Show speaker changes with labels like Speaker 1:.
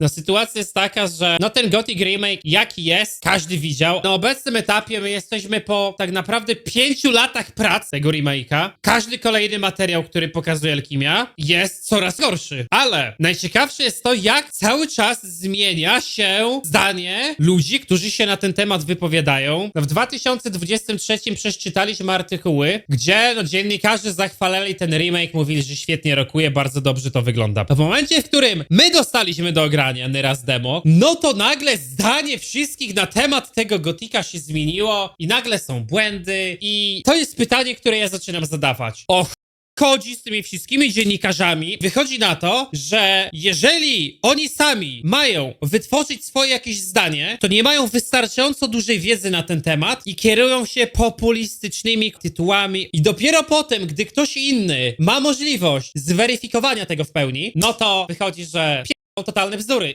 Speaker 1: No sytuacja jest taka, że no ten Gothic Remake jaki jest, każdy widział. Na obecnym etapie my jesteśmy po tak naprawdę pięciu latach pracy tego remake'a. Każdy kolejny materiał, który pokazuje Alchemia jest coraz gorszy. Ale najciekawsze jest to, jak cały czas zmienia się zdanie ludzi, którzy się na ten temat wypowiadają. No w 2023 przeczytaliśmy artykuły, gdzie no, dziennikarze zachwalali ten remake, mówili, że świetnie rokuje, bardzo dobrze to wygląda. W momencie, w którym my dostaliśmy do ogrania Neraz demo, no to nagle zdanie wszystkich na temat tego gotika się zmieniło i nagle są błędy i to jest pytanie, które ja zaczynam zadawać. Och, chodzi z tymi wszystkimi dziennikarzami, wychodzi na to, że jeżeli oni sami mają wytworzyć swoje jakieś zdanie, to nie mają wystarczająco dużej wiedzy na ten temat i kierują się populistycznymi tytułami. I dopiero potem, gdy ktoś inny ma możliwość zweryfikowania tego w pełni, no to wychodzi, że totalne bzdury.